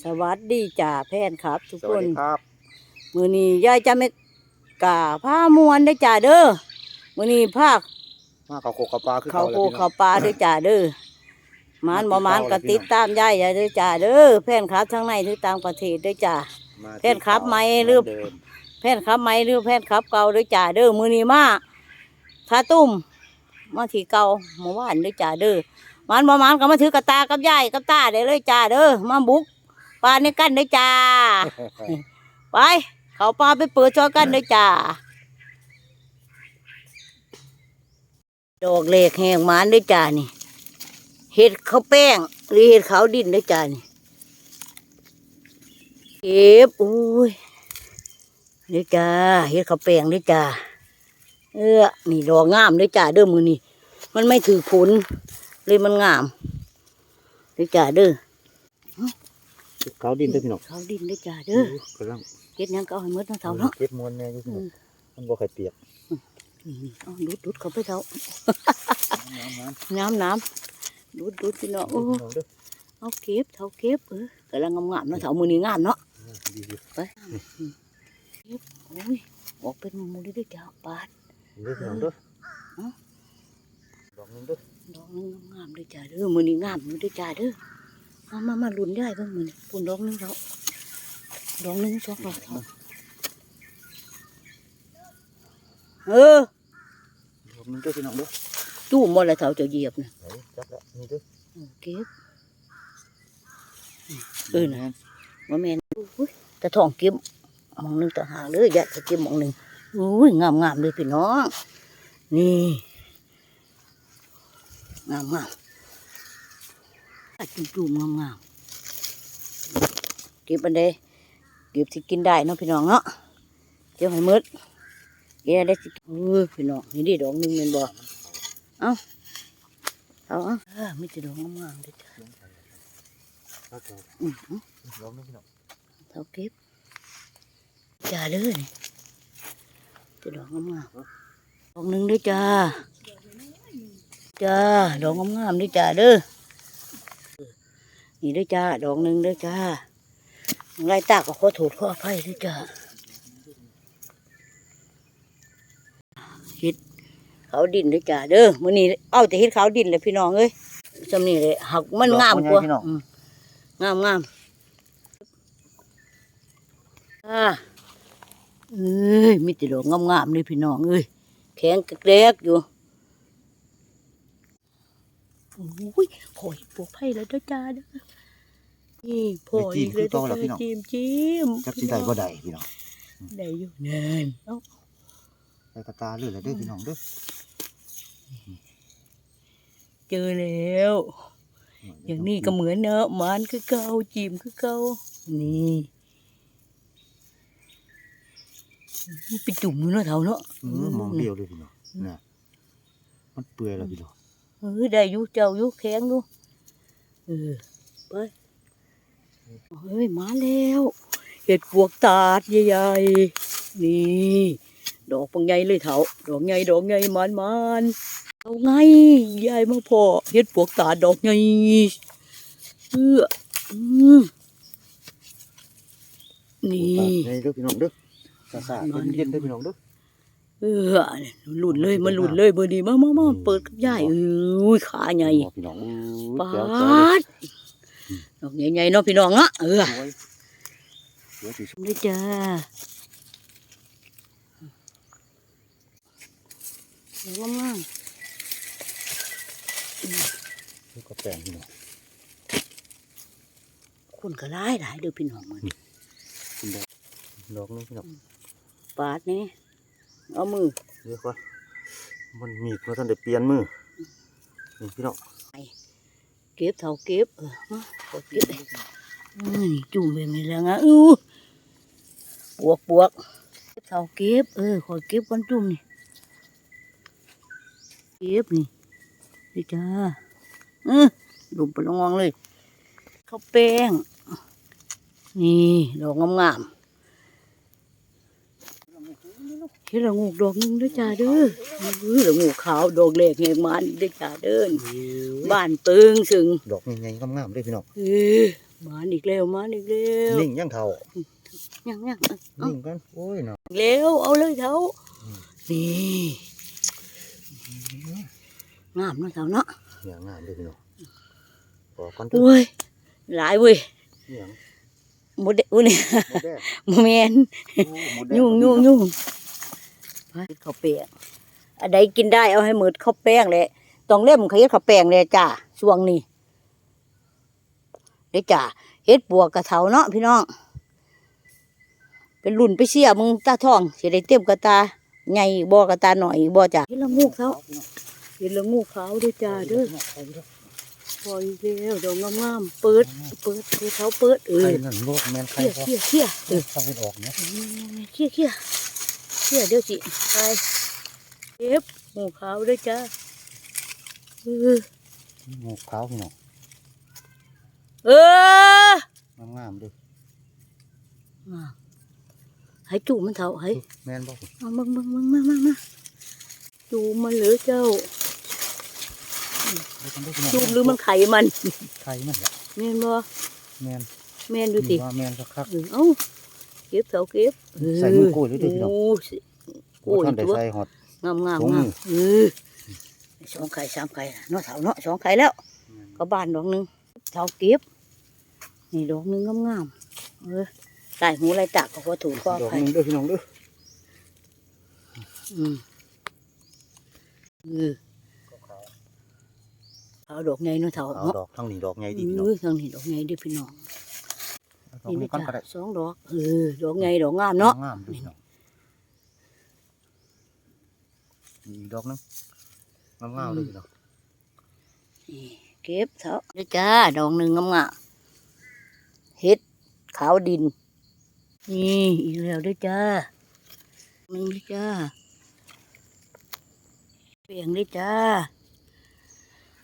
สวัสดีจ่าแพนครับ ทุกสควัสนดีครับ มือนี้ยายจะไม่กาผ้ามวนได้อจ่าเด้อมือนี้ภาคมาเขาโคกกับปลาคือเขาเขาโกแหละพี่น้เขาอง ปลาด้วยจ่าเด้อหมานบ่หมานก็ติดตามยายอย่าเด้อจ่าเด้อแพนครับทั้งในทั้งต่างประเทศด้วยจ่า มาแพทย์ครับไหมหรือ เดิมแพนครับไหมหรือแพนครับเก่าด้วยจ่าเด้อมือนี้มาทาตุ้มมาที่เก่าเมื่อวานด้วยจ่าเด้อหมานบ่หมานก็มาถือกระตากับยายกับตาได้เลยจ่าเด้อมาบุก ปลาในกันด้วยจ่าไป เขาปลาไปเปิดจอกันด้วยจ้า ดอกเหล็กแหงหมานด้วยจ้านี่ เห็ดข้าวแป้ง หรือเห็ดขาวดินด้วยจ้านี่เก็บอุ้ยด้วยจ้าเห็ดข้าวแป้งด้วยจ้าเออนี่ดอกงามด้วยจ้าเด้อมือนี่มันไม่ถือผลเลยมันงามด้วยจ้าเด้อ เขาดินเด้อพี่น้องเขาดินด้วยจ้าเด้อกำลังเก็ดยังก็เอาให้หมดทั้งเท่าเนาะเก็บมวนแน่อยู่พี่น้องมันบ่ค่เปียกนี่ๆเอาดูดดูดเขาไปเถอะน้ำน้ำดูดดูดพี่น้องเด้โอ้เอาเก็บเท่าเก็บเออกำลังงามๆเนาะเท่ามือนี้งามเนาะไปเก็บโอ้ยออกเป็นมูได้วยจ้าปาดเด้อพี่น้องเด้อดอกนึงเด้อดอกนึงงามๆด้วยจ้าเด้อมือนี้งามอยู่ด้วยจ้าเด้อ มามามาลุ้นได้เบ้างมือนี้ปุ่นดอกหนึงเท่าดอกหนึงสองดอกเท่าเออดอกหนึงเด้อพี่น้องเด้อจู้หมดเลยเท่าจะเหยียบนะไหนจับแล้วนี่เด้อเอาเก็บเออนะว่าแม่นอุ้ยแต่ทองเก็บหมองหนึงต่างหากเลยอยากจะเก็บหมองหนึงอุ้ยงามงามๆเลยพี่น้องนี่งามงาม จุ่มจุ่มงามงามๆเก็บอันใดเก็บที่กินได้เนาะพี่น้องเนาะเก็บให้หมืดเก็บได้สิเออพี่น้องนี่ดิดอกหนึงแม่นบ่เอาเอาเอาเออมีแต่ดอกงามงามๆเลยจ้ะครับผมอือดอกหนึงพี่น้องเท่าเก็บจ้าเด้อนี่จะดอกงามงามๆดอกหนึ่งเด้อจ้าจ้าดอกงามงามๆเด้อจ้าเด้อ นี่เด้อจ้า ดอกหนึ่งเด้อจ้าไรตาก็ขอโทษขออภัยเด้อจ้าเฮ็ดเขาวดินเด้อจ้าเด้อมื้อนี้เอาแต่เฮ็ดเขาวดินเลยพี่น้องเอ้ยจำนี่เลยหักมันงามกว่าอืมงามงามอ่าเอ้ยมีแต่ดอกงามๆเลยพี่น้องเอ้ยแข็งกระแกรกอยู่โอ้ยพออีกปวกไผ่แล้วเด้อจ้าเด้อนี่พออีกเลยเด้อจ้าจิ้มจิ้มจับสิได้บ่ได้พี่น้องได้อยู่เนินเอ้าได้กระตาเลยแหละเด้อพี่น้องเด้อเจอแล้ว อย่างนี้ก็เหมือนเนอะมันคือเก่าจิ้มคือเก่านี่ไปจุ่มอยู่เนาะเท่าเนาะเออมองเดียวเลยพี่น้องน่ะมันเปื่อยแล้วพี่น้อง เออได้อยู่เจ้าอยู่แข็งอยู่เออไปเฮ้ยมาแล้ว เห็ดปวกตาดใหญ่ๆนี่ดอกปังใหญ่เลยเถาดอกใหญ่ดอกใหญ่มันมันๆเอาไงยายมาพอเห็ดปวกตาดดอกใหญ่เอออืมนี่ตาดใหญ่เด้อพี่น้องเด้อซาซาเย็นๆเด้อพี่น้องเด้อ เออหลุดเลยมันหลุดเลยเบอร์ดีมามามาเปิดกับยายเอ้ยขาใหญ่พี่น้องอู้ปาแจ๋วแจ๋วเลยดดอกใหญ่ๆเนาะพี่น้องเนาะเออสวยสวยสิได้จ้าเดี๋ยวงามลูกกระแตงพี่น้องๆคนก็ร้ายหลายเด้อพี่น้องมันคุณดอกดอกนึงพี่น้องปาดนี่ เอามือเรียกว่ามันมีดมาทันได้เปลี่ยนมือนี่พี่น้องเก็บเท่าเก็บเออมาขอเก็บเลยอืมนี่จุ่มแบบนี้แล้วนะอู้ปวกปวกเก็บเท่าเก็บเออขอเก็บก่อนจุ่มนี่เก็บนี่นี่จ้าอือดุมไปลงวางเลยข้าวแป้งนี่ดอกงามๆ เฮ็ดละงูกดอกหนึงเด้อจ้าเด้อเออละงูขาวดอกแรกแหงมันเด้อจ้าเด้อบ้านเปิงสึงดอกใหญ่ๆงามๆเลยพี่น้องเออมาอีกแล้วมาอีกแล้วนิ่งยังเท่ายังยังเอาเอานิ่งกันโอ้ยเนาะเร็วเอาเลยเท้าอืมนี่งามเนาะเท้าเนาะอย่างงามเลยพี่น้องขอก่อนโอ้ยหลายเว้ยอย่างหมดเดอุ้ยเนี่ยหมดแดงแมนโอ้หมดแดยุ่งยุ่งยุ่ง ไปข้าวแป้งอันใดกินได้เอาให้หมืดข้าวแป้งเลยต้องเล่มเขาเฮ็ดข้าวแป้งเลยจ้าช่วงนี้เด้อจ้าเฮ็ดปวกกระเถาเนาะพี่น้อง เป็นรุ่นไปเสียมึงตาทองสิได้เต็มกระตาใหญ่บ่กระตาหน่อยบ่จ้าเฮ็ดละงูกเขาเฮ็ดละงูกเขาเด้อจ้าเด้อพออีกแล้วดอกงามๆเปิด เปิดเปิดเขาเปิดเอไข่อนั่นโลดแมนไข่เขี่ยพอเขี่ยเขี่ยเออฟังให้ออกเนี่ยเขี่ยเขี่ย เขี่ยเดี๋ยวสิไปเก็บหมูขาวด้วยจ้าเออหมูขาวพี่น้องเอองามๆเด้วยมาให้จูมันเถาให้แมนบ่เอามึงมึงมึงมามามาจูมันเหรือเจ้าจูมหรือมันไข่มันไข่มันแหละแม่นบ่แมนแม่นดูสิว่าแมนคักเออเอ้า เก็บเถาเก็บใส่มือโกยเลยเด้อพี่น้องโอ้สิๆบ่ท่านได้ใส่ฮอดงามงามถุงมืงามอเออสองไข่สามไข่เนาะเถาเนาะสองไข่แล้ว ก็บานดอกหนึงเถาเก็บนี่ดอกหนึงงามๆเออใส่หูไรตากก็พอถูกก็ดอกไข่หนึงเด้อพี่น้องเด้ออืมเออเอาดอกไงเนาะเถาเอาเนาะดอกทั้งนี้ดอกใหญ่เอดีพี่น้องอทางนี้ดอกไงเด้อพี่น้อง ดอกนี่นี้นะก่อนก็จ๊ะได้สองดอกเออดอกไงดอกงามเนาะงามๆเด้อพี่น้องนี่อีกดอกหนึงงามๆเลยพี่น้องนี่เก็บเถาเด้อจ้าดอกหนึ่งงามๆเฮ็ดขาวดิน นี่อีกแล้วเด้วยจ้าหนึ่งเด้วยจ้าเปลี่ยงเด้วยจ้า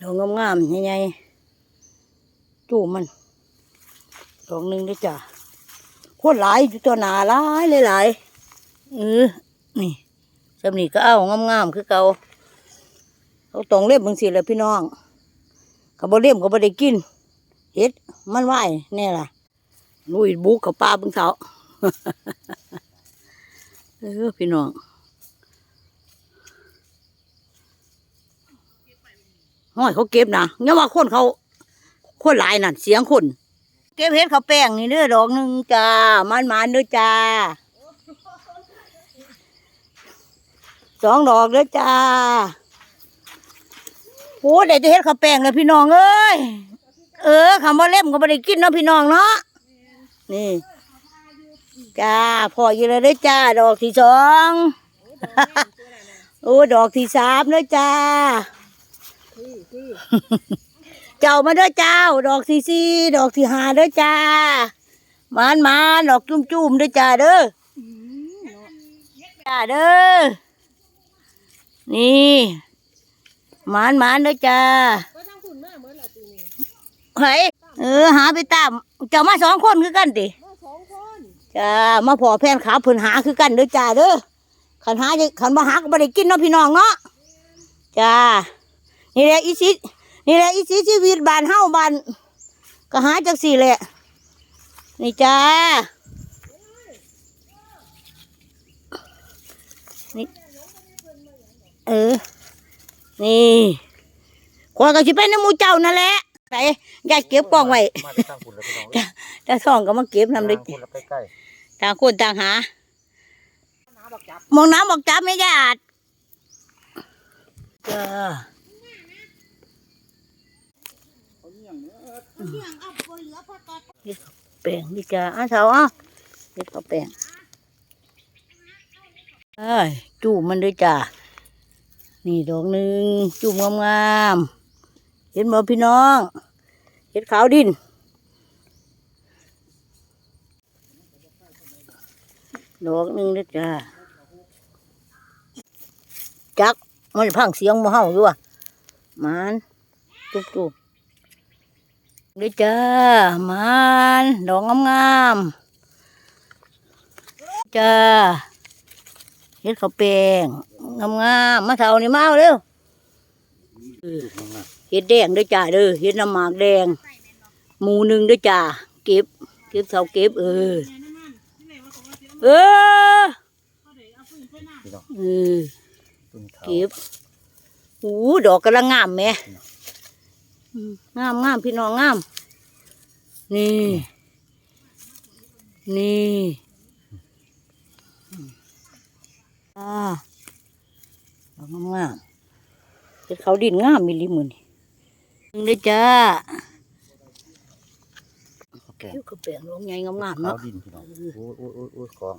ดอกงามๆใหญ่ๆจูมัน ดอกหนึ่งด้วยจ้าโคตรหลายอยู่ตัวหนาหลายหลายเออนี่สำนีก็เอางามๆคือเก่าเขาต้องเล็บมึงสิแล้วพี่น้องก็บ่เล่มก็บ่ได้กินเฮ็ดมันไหวแน่ล่ะลุยบุกกับปลาบึงเถาเออพี่น้องห้อยเขาเก็บนะเนี่ยว่าคนเขาคนหลายนั่นเสียงคน เก็บเห็ดเขาวแป้งนี่เด้อดอกหนึ่งจ้ามันมันเด้อจ้าสองดอกเด้อจ้าโอ้ได้จะเห็ดเขาวแป้งเลยพี่น้องเอ้ยเออคำว่าเล่มก็ไม่ได้กินเนาะพี่น้องเนาะนี่จ้าพออยู่แล้วเด้อจ้า ดอกที่สองโอ้ดอกที่สามเด้อจ้า เจ้ามาเด้อเจ้า ดอกที่สี่ดอกที่ห้าเด้อจ้ามานมาดอกจุ่มจุ่มเด้อจ้าเด้อจ้าเด้อนี่มานมานเด้อจ้าเฮ้ยเออหาไปตามเจ้ามาสองคนคือกันติจ้ามาพอแพนขาเพิ่นหาคือกันเด้อจ้าเด้อขันหาขันบ่หาก็บ่ได้กินเนาะพี่น้องเนาะจ้านี่แหละอีสิ นี่แหละอีสิชีวิตบ้านเฮาบ้านก็หาจังสี่แหละ นี่จ้า นี่ เออ นี่คนก็สิเป็นน้ำหมูเจ้านั่นแหละใส่ยายเก็บกล้องไว้มาได้ตั้งคุณแล้วพี่น้องเอ้ยตาทองก็มาเก็บนำเลยตั้งคุณแล้วใกล้ต่างคนต่างหามองน้ำบอกจับไม่ญาติจ้า แป้งนี่จ้าอะเสาอะเด็ดข้าวแป้งเอ้ยจูบมันด้วยจ้านี่ดอกหนึ่งจุ่มงามๆเห็นบ่พี่น้อง เห็ดขาวดิน ดอกหนึ่งด้อจ้าจักมันพังเสียงมาเฮาอยู่อะมันจุบจุ เด้อจ้ามันดอกงามๆจ้าเฮ็ดข้าวแป้งงามๆมาเท่านี่มาเอาเร็วเฮ็ดแดงเด้อจ้าเด้อเฮ็ดน้ำหมากแดง หมูหนึ่งด้วยจ้าเก็บเก็บเสาเก็บเออเออเออเก็บหูดอกกำลังงามแหม่อืม งามงามพี่น้องงาม นี่ นี่อ่าดอกงามงามเห็ดเขาดินงามมีลิมือนี่นึงเลยจ้าเขาแก่คิ้วกระเปียงลงใหญ่งามงามเขาเนาะดินพี่น้องโอ้ยโอ้ยโอ้ยโอ้ยของ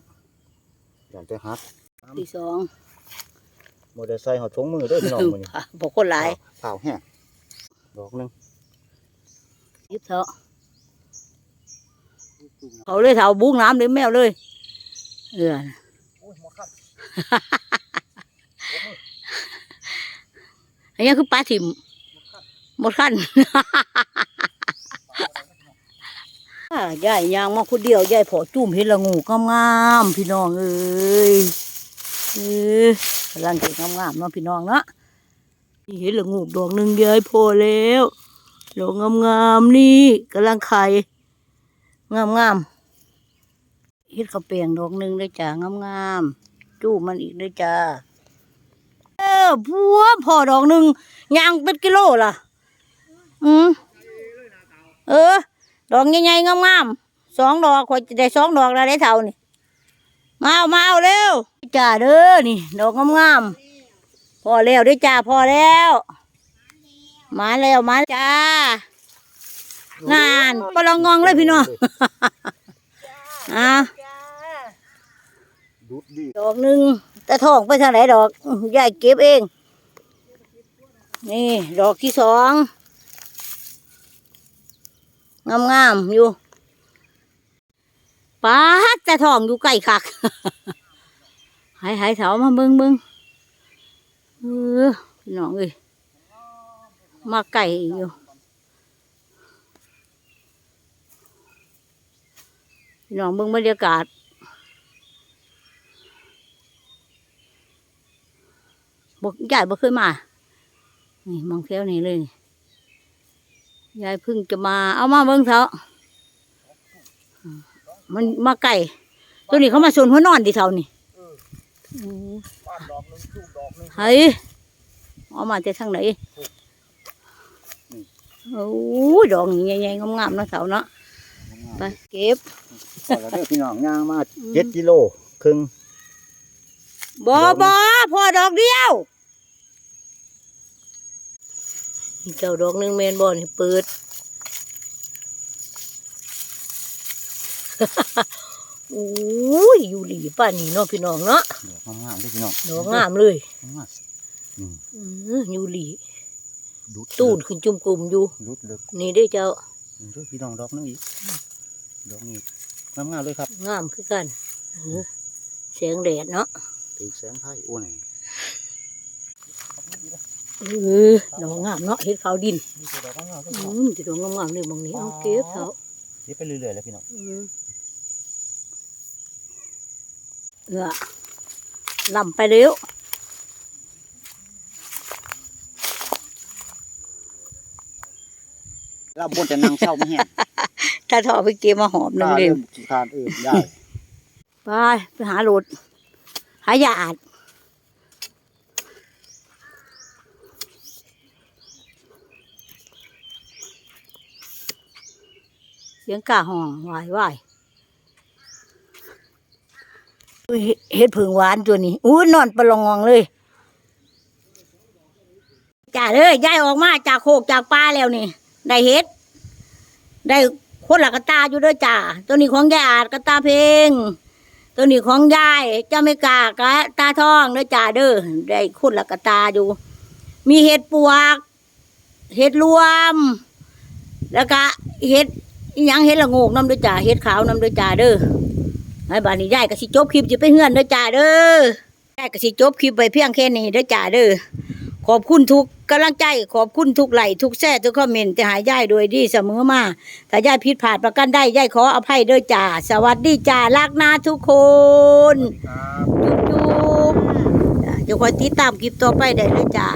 อย่างจะฮัดที่สองโมเดลไซค์เขาชงมือเด้วยพี่น้องมือนี้บอกคนหลายข้าวแห้ง ดอกหนึงยิบเถอะเขาเลยเถาบุ้งน้ำเลยแมวเลยเออโอ้ยหมดครับอันนี้คือปลาถิ่มหมดขั้นอ่ายายยางมาคนเดียวยายพอจุ่มเห็นละงูงามๆพี่น้องเอ้ยเออกำลังเก็บงามๆเนาะพี่น้องเนาะ นี่เห็นละงูดอกหนึ่งยายพอแล้วดอกงามๆนี่กำลังไข่งามๆเห็ดข้าวเปียงดอกหนึ่งเลยจ้างามๆจู้มันอีกเลยจ้าเออพัวพอดอกหนึ่งยางเป็นกิโลล่ะ อืมเออ ดอกใหญ่ๆงามๆสองดอกคอยจะได้สองดอกแล้วได้เท่านี่มาเอามาเอาเร็วจ้าเด้อนี่ ดอกงามๆ พอแล้วเด้วยจ้าพอแล้วมาแล้วมาจ้างานปลองงองเลยพี่น้องอะดูดดีดอกหนึ่งแต่ทองไปทางไหนดอกอื้อยายเก็บเอง นี่ ดอกที่สองงามๆอยู่ป้าดแต่ทองอยู่ใกล้คักหายหายเถามาเบิ้งเบิ้ง เออพี่น้องเอ้ยมาไก่อยู่พี่น้องเบิ้งบรรยากาศบอกยายบ่เคยมา นี่มองแถวนี้เลยยายพิ่งจะมา เอามาเบิ่งเถอะมันมาไก่ ตัวนี้เขามาสวนหัวนอนดิเท่านี่ บ้านดอกหนึงจุ่มดอกหนึงเฮ้ยเอามาจากทางไหนโอ้ยดอกนี่ใหญ่ๆงามๆเนาะเสาเนาะไปเก็บพอแล้วเด้อพี่น้องย่างมาเจ็ดกิโลครึ่งบ่บ่พอดอกเดียวนี่เจ้าดอกหนึงแมนบ่นี่เปิด โอ้ยอยู่หลีป่านนี้เนาะพี่น้องเนาะดอกงามๆเด้วยพี่น้องดอกงามเลยงามอืมอืออยู่หลีดูดตูนขึ้นจุ่มกลุ่มอยู่ดูดเลึกนี่เด้อเจ้านี่เด้อพี่น้องดอกหนึงอีกดอกนี้งามๆเลยครับงามคือกันเออแสงแดดเนาะถือแสงไพ่โอ้ยเออดอกงามเนาะเห็ดขาวดินนี่คือดอกงามๆเลยอืพี่น้องมจะดอกงามๆเลยบางนี้เอาเก็บเถอะเดี๋ยวไปเรื่อยๆแล้วพี่น้อง อืม เออลำไปเร็วเราบนจะนั่งเช่าไม่แห้งถ้าถอไปเก็บมาหอมหนึงเร็วขี้คร้านเออได้ไปไปหาโหลดหายาอาดเสียงกาห้องวายวายอุ้ย เห็ดผึ่งหวานตัวนี้อู้นอนปลองงองเลยจ่าเลยย้ายออกมาจากโคกจากป่าแล้วนี่ ได้เห็ด ได้คนละกระตาอยู่ด้วยจ่าตัวนี้ของยายอาดกระตาเพลง ตัวนี้ของยายเจ้าไม่กากะตาทองเด้อจ่าเด้อได้คนละกะตาอยู่ มีเห็ดปวกเห็ดรวม แล้วก็เห็ดยังเห็ดละโงกน้ำด้อจ่าเห็ดขาวน้ำด้อจ่าเด้อ ไอ้บ้านนี้ยายก็สิจบคลิปจะไปเฮือนเด้อจ่าเด้อยายก็สิจบคลิปไปเพียงแค่นี้เด้อจ่าเด้อขอบคุณทุกกำลังใจขอบคุณทุกไลค์ทุกแซ่ทุกคอมเมนต์จะหายยายโดยดีเสมอมาถ้ายายผิดพลาดประกันได้ยายขออภัยเด้อจ่าสวัสดีจ่ารักนาทุกคนครับจุ๊บจุ๊บจ้ะเดี๋ยวคอยติดตามคลิปต่อไปได้เลยจ้า